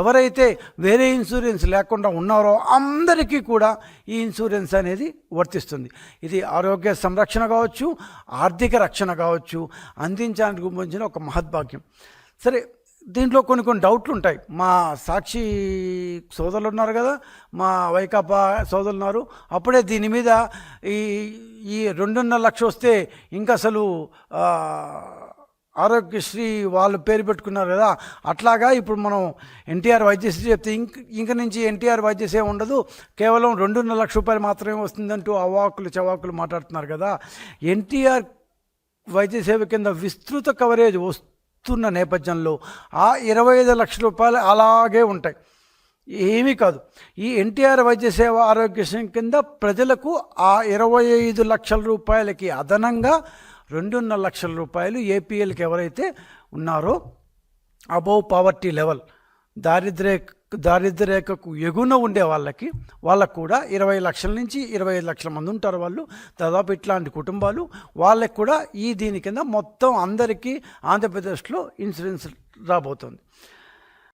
ఎవరైతే వేరే ఇన్సూరెన్స్ లేకుండా ఉన్నారో అందరికీ కూడా ఈ ఇన్సూరెన్స్ అనేది వర్తిస్తుంది. ఇది ఆరోగ్య సంరక్షణ కావచ్చు ఆర్థిక రక్షణ కావచ్చు అందించడానికి గురించిన ఒక మహద్భాగ్యం. సరే దీంట్లో కొన్ని కొన్ని డౌట్లు ఉంటాయి. మా సాక్షి సోదరులు ఉన్నారు కదా మా వైకాపా సోదరులు ఉన్నారు. అప్పుడే దీని మీద ఈ ఈ రెండున్నర లక్ష వస్తే ఇంకా అసలు ఆరోగ్యశ్రీ వాళ్ళు పేరు పెట్టుకున్నారు కదా అట్లాగా ఇప్పుడు మనం ఎన్టీఆర్ వైద్యశ్రీ చెప్తే ఇంక ఇంక నుంచి ఎన్టీఆర్ వైద్యశ్రీ ఉండదు కేవలం రెండున్నర లక్ష రూపాయలు మాత్రమే వస్తుందంటూ అవాకులు చవాకులు మాట్లాడుతున్నారు కదా. ఎన్టీఆర్ వైద్య సేవ కింద విస్తృత కవరేజ్ వస్తున్న నేపథ్యంలో ఆ ఇరవై ఐదు లక్షల రూపాయలు అలాగే ఉంటాయి. ఏమీ కాదు. ఈ ఎన్టీఆర్ వైద్య సేవ ఆరోగ్యశ్రీ కింద ప్రజలకు ఆ ఇరవై ఐదు లక్షల రూపాయలకి అదనంగా రెండున్నర లక్షల రూపాయలు ఏపీఎల్కి ఎవరైతే ఉన్నారో అబోవ్ పావర్టీ లెవెల్ దారిద్ర్య దారిద్ర్యరేఖకు ఎగున ఉండే వాళ్ళకి వాళ్ళకు కూడా ఇరవై లక్షల నుంచి ఇరవై ఐదు లక్షల మంది ఉంటారు వాళ్ళు. దాదాపు ఇట్లాంటి కుటుంబాలు వాళ్ళకి కూడా ఈ దీని కింద మొత్తం అందరికీ ఆంధ్రప్రదేశ్లో ఇన్సూరెన్స్ రాబోతుంది.